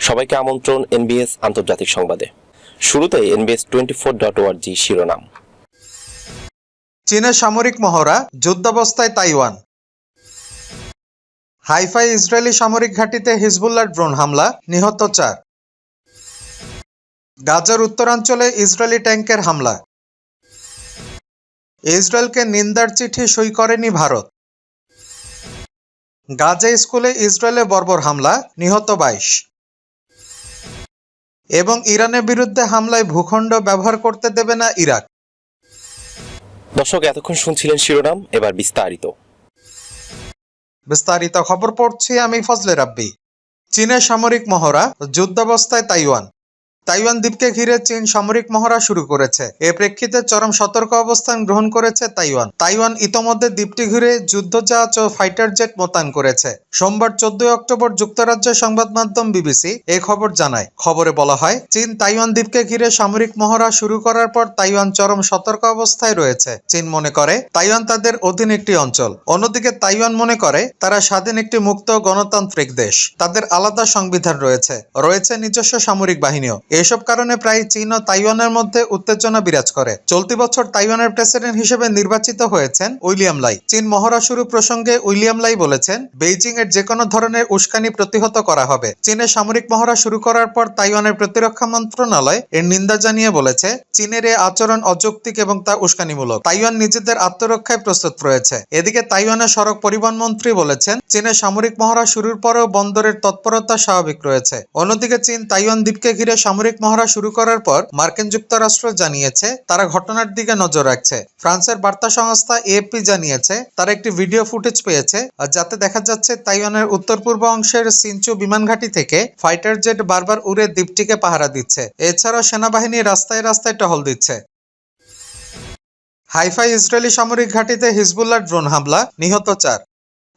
সবাইকে আমন্ত্রণ এনবিএস আন্তর্জাতিক সংবাদে। শুরুতে এনবিএস টোয়েন্টি ফোর ডট ওয়ার্জি শিরোনাম। চীনের সামরিক মহড়া, যুদ্ধাবস্থায় তাইওয়ান। হাইফাই ইসরায়েলি সামরিক ঘাঁটিতে হিজবুল্লাহ ড্রোন হামলা, নিহত চার। গাজার উত্তরাঞ্চলে ইসরায়েলি ট্যাঙ্কের হামলা। ইসরায়েলকে নিন্দার চিঠি সই করেনি ভারত। গাজা স্কুলে ইসরায়েলে বর্বর হামলা, নিহত বাইশ। এবং ইরানের বিরুদ্ধে হামলায় ভূখণ্ড ব্যবহার করতে দেবে না ইরাক। দর্শক এতক্ষণ শুনছিলেন শিরোনাম এবার বিস্তারিত। বিস্তারিত খবর পড়ছি আমি ফজলে রাব্বি। চীনের সামরিক মহড়া যুদ্ধাবস্থায় তাইওয়ান। তাইওয়ান দ্বীপকে ঘিরে চীন সামরিক মহড়া শুরু করেছে। এ প্রেক্ষিতে চরম সতর্ক অবস্থান গ্রহণ করেছে তাইওয়ান। তাইওয়ান ইতোমধ্যে দ্বীপটি ঘিরে যুদ্ধ যুদ্ধজাহাজ ও ফাইটার জেট মোতায়েন করেছে। সোমবার চোদ্দই অক্টোবর যুক্তরাজ্যের সংবাদ মাধ্যম বিবিসি এই খবর জানায়। খবরে বলা হয়, চীন তাইওয়ান দ্বীপকে ঘিরে সামরিক মহড়া শুরু করার পর তাইওয়ান চরম সতর্ক অবস্থায় রয়েছে। চীন মনে করে, তাইওয়ান তাদের অধীন একটি অঞ্চল। অন্যদিকে তাইওয়ান মনে করে, তারা স্বাধীন একটি মুক্ত গণতান্ত্রিক দেশ। তাদের আলাদা সংবিধান রয়েছে। রয়েছে নিজস্ব সামরিক বাহিনীও। এসব কারণে প্রায় চীন ও তাইওয়ানের মধ্যে উত্তেজনা বিরাজ করে। চলতি বছর তাইওয়ানের প্রেসিডেন্ট হিসেবে নির্বাচিত হয়েছেন উইলিয়াম লাই। চীন মহড়া শুরু প্রসঙ্গে উইলিয়াম লাই বলেছেন, বেইজিং এর যে কোনো ধরনের উস্কানি প্রতিহত করা হবে। চীনের সামরিক মহড়া শুরু করার পর তাইওয়ানের প্রতিরক্ষা মন্ত্রণালয় এর নিন্দা জানিয়ে বলেছে, চীনের এ আচরণ অযৌক্তিক এবং তা উস্কানিমূলক। তাইওয়ান নিজেদের আত্মরক্ষায় প্রস্তুত রয়েছে। এদিকে তাইওয়ানের সড়ক পরিবহন মন্ত্রী বলেছেন, চীনের সামরিক মহড়া শুরুর পরেও বন্দরের তৎপরতা স্বাভাবিক রয়েছে। অন্যদিকে চীন তাইওয়ান দ্বীপকে ঘিরে সামরিক মহড়া শুরু করার পর মার্কিন যুক্তরাষ্ট্র জানিয়েছে, তারা ঘটনার দিকে নজর রাখছে। ফ্রান্সের বার্তা সংস্থা এএফপি জানিয়েছে, তারা একটি ভিডিও ফুটেজ পেয়েছে যাতে দেখা যাচ্ছে তাইওয়ানের উত্তর পূর্ব অংশের সিনচু বিমান ঘাঁটি থেকে ফাইটার জেট বারবার উড়ে দ্বীপটিকে পাহারা দিচ্ছে। এছাড়াও সেনাবাহিনী রাস্তায় রাস্তায় টহল দিচ্ছে। হাইফাই ইসরায়েলি সামরিক ঘাঁটিতে হিজবুল্লাহ ড্রোন হামলা, নিহত চার।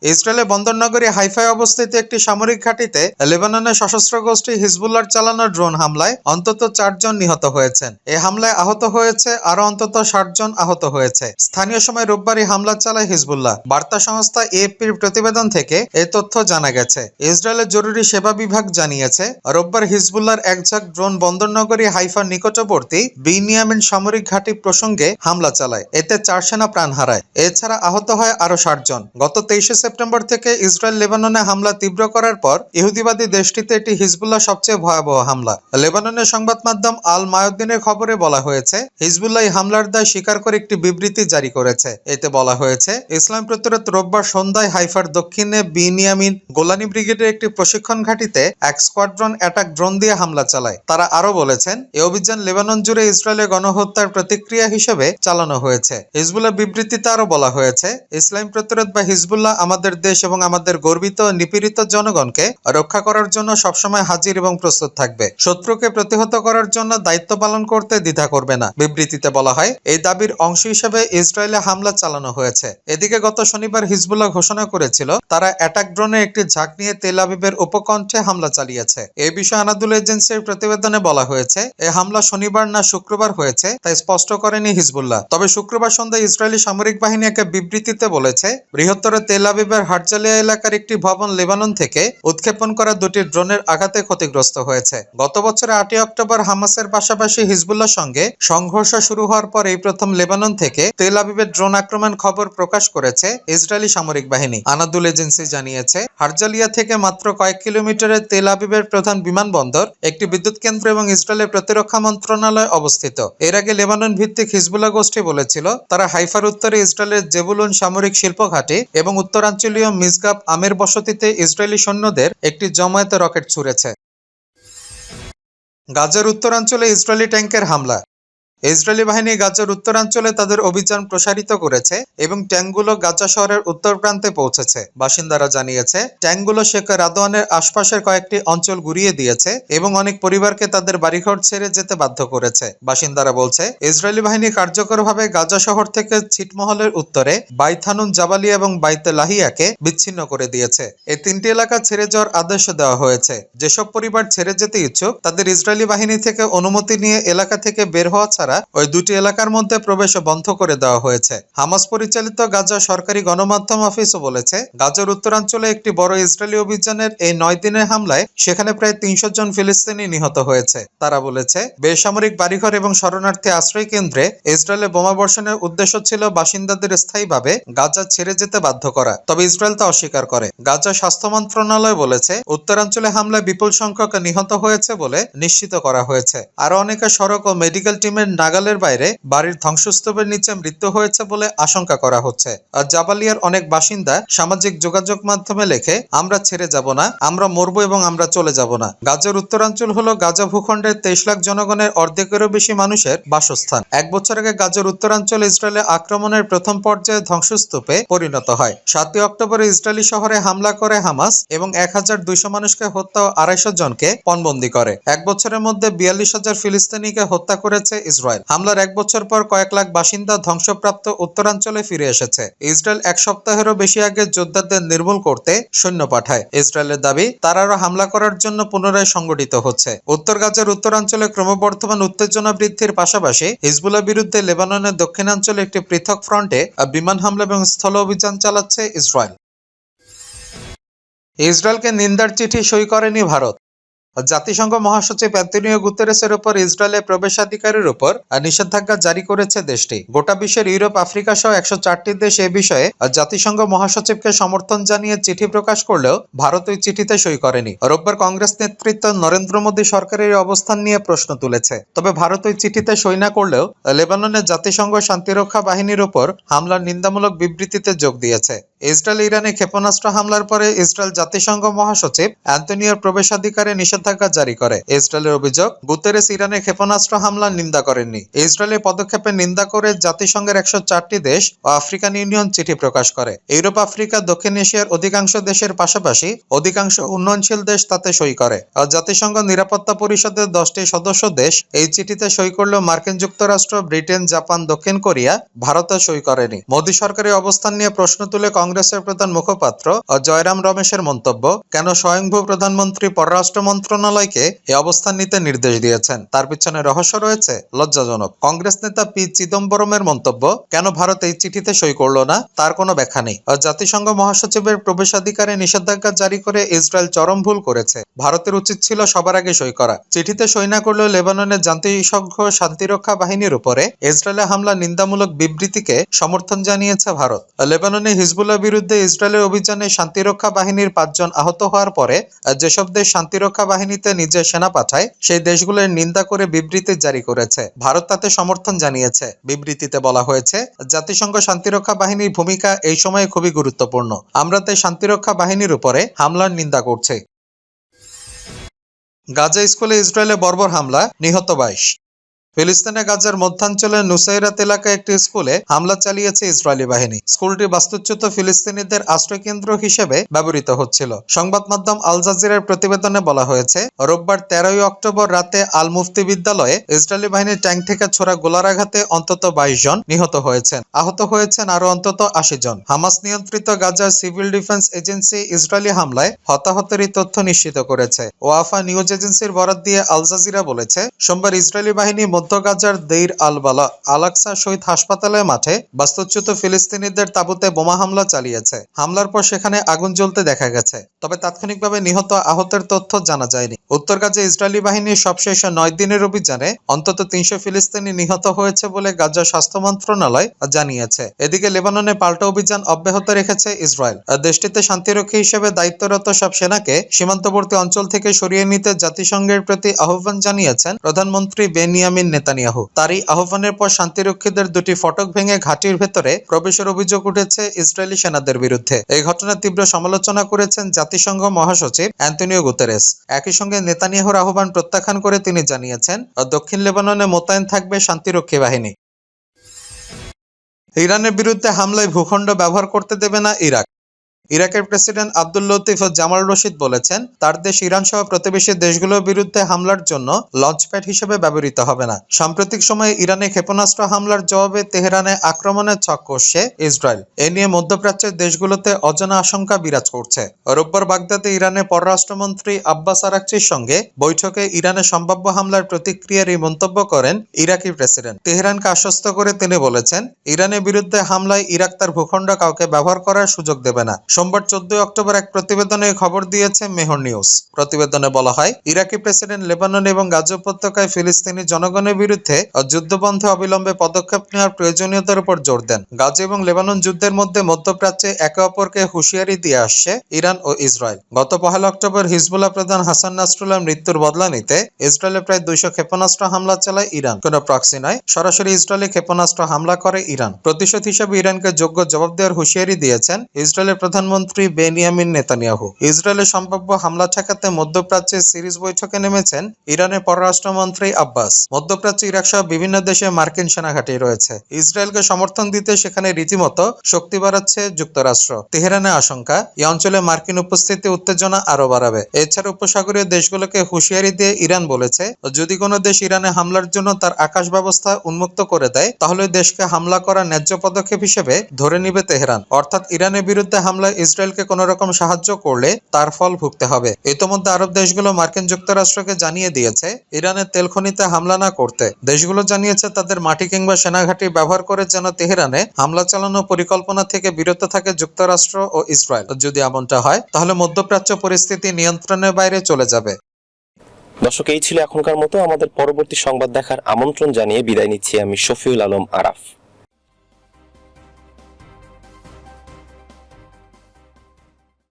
ইসরায়েলের বন্দরনগরী হাইফাই অবস্থিত একটি সামরিক ঘাঁটিতে লেবাননের সশস্ত্র গোষ্ঠী হিজবুল্লাহর চালানো ড্রোন হামলায় অন্তত চারজন নিহত হয়েছেন। এই হামলায় আহত হয়েছে আরও অন্তত ষাট জন আহত হয়েছে। স্থানীয় সময় রোববার এই হামলা চালায় হিজবুল্লাহ। বার্তা সংস্থা এএফপির প্রতিবেদন থেকে এই তথ্য জানা গেছে। ইসরায়েলের জরুরি সেবা বিভাগ জানিয়েছে, রোববার হিজবুল্লাহর একঝাঁক ড্রোন বন্দরনগরী হাইফার নিকটবর্তী বিনিয়ামিন সামরিক ঘাঁটি প্রসঙ্গে হামলা চালায়। এতে চার সেনা প্রাণ হারায়। এছাড়া আহত হয় আরও ষাট জন। গত তেইশে সেপ্টেম্বর থেকে ইসরায়েল লেবাননে হামলা তীব্র করার পর ইহুদিবাদী দেশটিতে এটি হিজবুল্লাহ সবচেয়ে ভয়াবহ হামলা। লেবাননের সংবাদ মাধ্যম আল মায়ুদ্দিনের খবরে বলা হয়েছে, হিজবুল্লাহ হামলার দায় স্বীকার করে একটি বিবৃতি জারি করেছে। এতে বলা হয়েছে, ইসলাম প্রতিরোধ রোববার সন্ধ্যায় হাইফার দক্ষিণে বিনিয়ামিন গোলানি ব্রিগেডের একটি প্রশিক্ষণ ঘাঁটিতে এক স্কোয়াড্রন অ্যাটাক ড্রোন দিয়ে হামলা চালায়। তারা আরও বলেছেন, এ অভিযান লেবানন জুড়ে ইসরায়েলের গণহত্যার প্রতিক্রিয়া হিসেবে চালানো হয়েছে। হিজবুল্লাহ বিবৃতিতে আরও বলা হয়েছে, ইসলাম প্রতিরোধ বা হিজবুল্লাহ আমাদের দেশ এবং আমাদের গর্বিত, নিপীড়িত জনগণকে রক্ষা করার জন্য সবসময় হাজির এবং প্রস্তুত থাকবে। শত্রুকে প্রতিহত করার জন্য দায়িত্ব পালন করতে দ্বিধা করবে না। বিবৃতিতে বলা হয়, এই দাবির অংশ হিসেবে ইসরায়েলে হামলা চালানো হয়েছে। এদিকে গত শনিবার হিজবুল্লাহ ঘোষণা করেছিল, তারা অ্যাটাক ড্রোনে একটি ঝাঁক নিয়ে তেল আবিবের উপকণ্ঠে হামলা চালিয়েছে। এ বিষয়ে আনাদুল এজেন্সির প্রতিবেদনে বলা হয়েছে এই হামলা শনিবার না শুক্রবার হয়েছে, তাই স্পষ্ট করেনি হিজবুল্লাহ। তবে শুক্রবার সন্ধ্যায় ইসরায়েলি সামরিক বাহিনী এক বিবৃতিতে বলেছে, বৃহত্তর তেল আবিবের হাটজালিয়া এলাকার একটি ভবন লেবানন থেকে উৎক্ষেপণ করা দুটি ড্রোনের আঘাতে ক্ষতিগ্রস্ত হয়েছে। গত বছরের আটই অক্টোবর হামাসের পাশাপাশি হিজবুল্লাহ সঙ্গে সংঘর্ষ শুরু হওয়ার পর এই প্রথম লেবানন থেকে তেল আবিবের ড্রোন আক্রমণ খবর প্রকাশ করেছে ইসরায়েলি সামরিক বাহিনী। আনাদুল এজেন্সি জানিয়েছে হারজালিয়া থেকে মাত্র কয়েক কিলোমিটারের তেল আবিবের প্রধান বিমানবন্দর, একটি বিদ্যুৎ কেন্দ্র এবং ইসরায়েলের প্রতিরক্ষা মন্ত্রণালয় অবস্থিত। এর আগে লেবানন ভিত্তিক হিজবুল্লাহ গোষ্ঠী বলেছিল, তারা হাইফার উত্তরে ইসরায়েলের জেবুলুন সামরিক শিল্প ঘাঁটি এবং উত্তরাঞ্চলীয় মিসগাব আমের বসতিতে ইসরায়েলি সৈন্যদের একটি জমায়েত রকেট ছুড়েছে। গাজার উত্তরাঞ্চলে ইসরায়েলি ট্যাঙ্কের হামলা। ইসরায়েলি বাহিনী গাজার উত্তরাঞ্চলে তাদের অভিযান প্রসারিত করেছে এবং ট্যাঙ্কগুলো গাজা শহরের উত্তর প্রান্তে পৌঁছেছে। বাসিন্দারা জানিয়েছে ট্যাঙ্কগুলো শেখ রাদওয়ানের আশপাশের কয়েকটি অঞ্চল ঘুরিয়ে দিয়েছে এবং অনেক পরিবারকে তাদের বাড়িঘর ছেড়ে যেতে বাধ্য করেছে। বাসিন্দারা বলছে, ইসরায়েলি বাহিনী কার্যকরভাবে গাজা শহর থেকে ছিটমহলের উত্তরে বাইথানুন জাবালিয়া এবং বাইতে লাহিয়াকে বিচ্ছিন্ন করে দিয়েছে। এই তিনটি এলাকা ছেড়ে যাওয়ার আদেশ দেওয়া হয়েছে। যেসব পরিবার ছেড়ে যেতে ইচ্ছুক, তাদের ইসরায়েলি বাহিনী থেকে অনুমতি নিয়ে এলাকা থেকে বের হওয়া ছাড়া ওই দুটি এলাকার মধ্যে প্রবেশ বন্ধ করে দেওয়া হয়েছে। হামাস পরিচালিত গাজা সরকারি গণমাধ্যম অফিসও বলেছে, গাজার উত্তরাঞ্চলে একটি বড় ইসরায়েলি অভিযানের এই নয় দিনের হামলায় সেখানে প্রায় তিনশো জন ফিলিস্তিনি নিহত হয়েছে। তারা বলেছে, বেসামরিক বাড়িঘর এবং শরণার্থী আশ্রয় কেন্দ্রে ইসরায়েলে বোমাবর্ষণের উদ্দেশ্য ছিল বাসিন্দাদের স্থায়ীভাবে গাজা ছেড়ে যেতে বাধ্য করা। তবে ইসরায়েল তা অস্বীকার করে। গাজা স্বাস্থ্য মন্ত্রণালয় বলেছে, উত্তরাঞ্চলে হামলায় বিপুল সংখ্যক নিহত হয়েছে বলে নিশ্চিত করা হয়েছে। আরও অনেকে সড়ক ও মেডিকেল টিমের নাগালের বাইরে বাড়ির ধ্বংসস্তূপের নিচে মৃত্যু হয়েছে বলে আশঙ্কা করা হচ্ছে। আর জাবালিয়ার অনেক বাসিন্দা সামাজিক যোগাযোগ মাধ্যমে লেখে, আমরা ছেড়ে যাব না, আমরা মরবো এবং আমরা চলে যাব না। গাজার উত্তরাঞ্চল হলো গাজা ভূখণ্ডের তেইশ লাখ জনগণের অর্ধেকেরও বেশি মানুষের বাসস্থান। এক বছর আগে গাজার উত্তরাঞ্চল ইসরায়েলে আক্রমণের প্রথম পর্যায়ে ধ্বংসস্তূপে পরিণত হয়। সাতই অক্টোবরে ইসরায়েলি শহরে হামলা করে হামাস এবং এক হাজার দুইশো মানুষকে হত্যা ও আড়াইশো জনকে পণবন্দি করে। এক বছরের মধ্যে বিয়াল্লিশ হাজার ফিলিস্তিনিকে হত্যা করেছে ইসরায়েল হামলার এক বছর পর কয়েক লাখ বাসিন্দা ধ্বংসপ্রাপ্ত উত্তরাঞ্চলে ফিরে এসেছে। ইসরায়েল এক সপ্তাহেরও বেশি আগে যোদ্ধাদের নির্মূল করতে সৈন্য পাঠায়। ইসরায়েলের দাবি, তারা আরও হামলা করার জন্য পুনরায় সংগঠিত হচ্ছে। উত্তর গাজার উত্তরাঞ্চলে ক্রমবর্ধমান উত্তেজনা বৃদ্ধির পাশাপাশি হিজবুল্লাহ বিরুদ্ধে লেবাননের দক্ষিণাঞ্চলে একটি পৃথক ফ্রন্টে বিমান হামলা এবং স্থল অভিযান চালাচ্ছে ইসরায়েল। ইসরায়েলকে নিন্দার চিঠি সই করেনি ভারত। জাতিসংঘ মহাসচিব অ্যান্তনিও গুতেরেসের উপর ইসরায়েলের প্রবেশাধিকারের উপর নিষেধাজ্ঞা জারি করেছে দেশটি। গোটা বিশ্বের ইউরোপ, আফ্রিকা সহ একশো চারটি দেশ এ বিষয়ে জাতিসংঘ মহাসচিবকে সমর্থন জানিয়ে চিঠি প্রকাশ করলেও ভারত ওই চিঠিতে সই করেনি। রোববার কংগ্রেস নেতৃত্ব নরেন্দ্র মোদী সরকারের অবস্থান নিয়ে প্রশ্ন তুলেছে। তবে ভারত ওই চিঠিতে সই না করলেও লেবাননের জাতিসংঘ শান্তিরক্ষা বাহিনীর উপর হামলার নিন্দামূলক বিবৃতিতে যোগ দিয়েছে। ইসরায়েল ইরানে ক্ষেপণাস্ত্র হামলার পরে ইসরায়েল জাতিসংঘ মহাসচিব অ্যান্তনিওর প্রবেশাধিকারে নিষেধাজ্ঞা জারি করে। ইসরায়েলের অভিযোগ, গুতেরেস ইরানে ক্ষেপণাস্ত্র হামলার নিন্দা করেননি। ইসরায়েলের পদক্ষেপের নিন্দা করে জাতিসংঘের একশো চারটি দেশ ও আফ্রিকান ইউনিয়ন চিঠি প্রকাশ করে। ইউরোপ, আফ্রিকা, দক্ষিণ এশিয়ার অধিকাংশ দেশের পাশাপাশি অধিকাংশ উন্নয়নশীল দেশ তাতে সই করে। আর জাতিসংঘ নিরাপত্তা পরিষদের দশটি সদস্য দেশ এই চিঠিতে সই করলেও মার্কিন যুক্তরাষ্ট্র, ব্রিটেন, জাপান, দক্ষিণ কোরিয়া ভারতে সই করেনি। মোদী সরকারের অবস্থান নিয়ে প্রশ্ন তুলে কংগ্রেসের প্রধান মুখপাত্র জয়রাম রমেশের মন্তব্য, কেন স্বয়ংভূ প্রধানমন্ত্রী পররাষ্ট্র মন্ত্রণালয়কে এই অবস্থান নিতে নির্দেশ দিয়েছেন? তার পিছনে রহস্য রয়েছে? লজ্জাজনক। কংগ্রেস নেতা পি. চিদম্বরমের মন্তব্য, কেন ভারত এই চিঠিতে সই করল না? তার কোনো ব্যাখ্যা নেই। জাতিসংঘ মহাসচিবের প্রবেশাধিকারে নিষেধাজ্ঞা জারি করে ইসরায়েল চরম ভুল করেছে। ভারতের উচিত ছিল সবার আগে সই করা। চিঠিতে সই না করলেও লেবাননের জাতিসংঘ শান্তিরক্ষা বাহিনীর উপরে ইসরায়েলের হামলা নিন্দামূলক বিবৃতিকে সমর্থন জানিয়েছে ভারত। লেবাননে হিজবুল্লাহ বিরুদ্ধে ইসরায়েলের অভিযানে শান্তিরক্ষা বাহিনীর পাঁচজন আহত হওয়ার পরে, যেসব দেশ শান্তিরক্ষা বাহিনীতে নিজের সেনা পাঠায়, সেই দেশগুলোর নিন্দা করে বিবৃতি জারি করেছে। ভারত তাতে সমর্থন জানিয়েছে। বিবৃতিতে বলা হয়েছে, জাতিসংঘ শান্তিরক্ষা বাহিনীর ভূমিকা এই সময়ে খুবই গুরুত্বপূর্ণ। আমরা তাই শান্তিরক্ষা বাহিনীর উপরে হামলার নিন্দা করছি। গাজা স্কুলে ইসরায়েলে বর্বর হামলা, নিহত বাইশ। ফিলিস্তিনের গাজার মধ্যাঞ্চলের নুসাইরাত এলাকায় একটি স্কুলে হামলা চালিয়েছে ইসরায়েলি বাহিনী। স্কুলটি বাস্তুচ্যুত ফিলিস্তিনিদের আশ্রয়কেন্দ্র হিসেবে ব্যবহৃত হচ্ছিল। সংবাদ মাধ্যম আল জাজিরার প্রতিবেদনে বলা হয়েছে, রোববার তেরোই অক্টোবর রাতে আল মুফতি বিদ্যালয়ে ইসরায়েলি বাহিনীর ট্যাঙ্ক থেকে ছোড়া গোলারাঘাতে অন্তত বাইশ জন নিহত হয়েছেন। আহত হয়েছেন আরও অন্তত আশি জন। হামাস নিয়ন্ত্রিত গাজার সিভিল ডিফেন্স এজেন্সি ইসরায়েলি হামলায় হতাহতের এই তথ্য নিশ্চিত করেছে। ওয়াফা নিউজ এজেন্সির বরাত দিয়ে আল জাজিরা বলেছে, সোমবার ইসরায়েলি বাহিনী মধ্য গাজার দেইর আল বালা আলাক্সা শহীদ হাসপাতালের মাঠে বাস্তুচ্যুত ফিলিস্তিনিদের তাঁবুতে বোমা হামলা চালিয়েছে। হামলার পর সেখানে আগুন জ্বলতে দেখা গেছে, তবে তাৎক্ষণিকভাবে নিহত আহতের তথ্য জানা যায়নি। উত্তর গাজা ইসরায়েলি বাহিনীর সবশেষ নয় দিনের অভিযানে অন্তত তিনশো ফিলিস্তিনি নিহত হয়েছে বলে গাজা স্বাস্থ্য মন্ত্রণালয় জানিয়েছে। এদিকে লেবাননে পাল্টা অভিযান অব্যাহত রেখেছে ইসরায়েল। দেশটিতে শান্তিরক্ষী হিসেবে দায়িত্বরত সব সেনাকে সীমান্তবর্তী অঞ্চল থেকে সরিয়ে নিতে জাতিসংঘের প্রতি আহ্বান জানিয়েছেন প্রধানমন্ত্রী বেনিয়ামিন নেতানিয়াহু। তারই আহ্বানের পর শান্তিরক্ষীদের দুটি ফটক ভেঙে ঘাটির ভেতরে প্রবেশের অভিযোগ উঠেছে ইসরায়েলি সেনাদের বিরুদ্ধে। এই ঘটনার তীব্র সমালোচনা করেছেন জাতিসংঘ মহাসচিব অ্যান্তনিও গুতেরেস। একই সঙ্গে নেতানিয়াহুর আহ্বান প্রত্যাখ্যান করে তিনি জানিয়েছেন, দক্ষিণ লেবাননে মোতায়েন থাকবে শান্তিরক্ষী বাহিনী। ইরানের বিরুদ্ধে হামলায় ভূখণ্ড ব্যবহার করতে দেবে না ইরাক। ইরাকের প্রেসিডেন্ট আব্দুল লতিফ ও জামাল রশিদ বলেছেন, তার দেশ ইরান সহ প্রতিবেশী দেশগুলোর বিরুদ্ধে হামলার জন্য লঞ্চপ্যাড হিসেবে ব্যবহৃত হবে না। সাম্প্রতিক সময়ে ইরানে ক্ষেপণাস্ত্র হামলার জবাবে তেহরানে আক্রমণের ছক কষছে ইসরায়েল। এ নিয়ে মধ্যপ্রাচ্যের দেশগুলোতে অজানা আশঙ্কা বিরাজ করছে। রোববার বাগদাদে ইরানের পররাষ্ট্রমন্ত্রী আব্বাস আরাকচির সঙ্গে বৈঠকে ইরানের সম্ভাব্য হামলার প্রতিক্রিয়ার এই মন্তব্য করেন ইরাকি প্রেসিডেন্ট। তেহরানকে আশ্বস্ত করে তিনি বলেছেন, ইরানের বিরুদ্ধে হামলায় ইরাক তার ভূখণ্ড কাউকে ব্যবহার করার সুযোগ দেবে না। সোমবার চোদ্দই অক্টোবর এক প্রতিবেদনে খবর দিয়েছে মেহর নিউজ। প্রতিবেদনে বলা হয়, ইরাকি প্রেসিডেন্ট লেবানন এবং গাজা উপত্যকায় ফিলিস্তিনি জনগণের বিরুদ্ধে যুদ্ধবন্ধে অবিলম্বে পদক্ষেপ নেওয়ার প্রয়োজনীয়তার উপর জোর দেন। গাজা এবং লেবানন যুদ্ধের মধ্যে মধ্যপ্রাচ্যে একে অপরকে হুঁশিয়ারি দিয়ে আসছে ইরান ও ইসরায়েল। গত পহেলা অক্টোবর হিজবুল্লাহ প্রধান হাসান নাসরুল্লাহ মৃত্যুর বদলা নিতে ইসরায়েলে প্রায় দুইশো ক্ষেপণাস্ত্র হামলা চালায় ইরান। কোনো প্রক্সি নয়, সরাসরি ইসরায়েলে ক্ষেপণাস্ত্র হামলা করে ইরান। প্রতিশোধ হিসেবে ইরানকে যোগ্য জবাব দেওয়ার হুঁশিয়ারি দিয়েছেন ইসরায়েলের প্রধানমন্ত্রী বেনিয়ামিন নেতানিয়াহু। ইসরায়েলের সম্ভাব্য হামলা ঠেকাতে মধ্যপ্রাচ্যে সিরিজ বৈঠকে নেমেছেন ইরানের পররাষ্ট্রমন্ত্রী আব্বাস। মধ্যপ্রাচ্য, ইরাক সহ বিভিন্ন দেশে মার্কিন সেনাঘাঁটি রয়েছে। ইসরায়েলকে সমর্থন দিতে সেখানে রীতিমতো শক্তি বাড়াচ্ছে যুক্তরাষ্ট্র। তেহরানের আশঙ্কা এই অঞ্চলে মার্কিন উপস্থিতি উত্তেজনা আরও বাড়াবে। এছাড়া উপসাগরীয় দেশগুলোকে হুঁশিয়ারি দিয়ে ইরান বলেছে, যদি কোনো দেশ ইরানে হামলার জন্য তার আকাশ ব্যবস্থা উন্মুক্ত করে দেয়, তাহলে দেশকে হামলা করা ন্যায্য পদক্ষেপ হিসেবে ধরে নিবে তেহরান। অর্থাৎ ইরানের বিরুদ্ধে হামলায় ইসরায়েলকে কোনো রকম সাহায্য করলে তার ফল ভুগতে হবে। ইতোমধ্যে আরব দেশগুলো মার্কিন যুক্তরাষ্ট্রকে জানিয়ে দিয়েছে, ইরানের তেল খনিতে হামলা না করতে। দেশগুলো জানিয়েছে তাদের মাটি কিংবা সেনাঘাঁটি ব্যবহার করে যেন তেহরানে হামলা চালানোর পরিকল্পনা থেকে বিরত থাকে যুক্তরাষ্ট্র ও ইসরায়েল। যদি এমনটা হয়, তাহলে মধ্যপ্রাচ্য পরিস্থিতি নিয়ন্ত্রণের বাইরে চলে যাবে। দর্শক, এই ছিল এখনকার মতো। আমাদের পরবর্তী সংবাদ দেখার আমন্ত্রণ জানিয়ে বিদায় নিচ্ছি আমি শফিউল আলম আরাফ।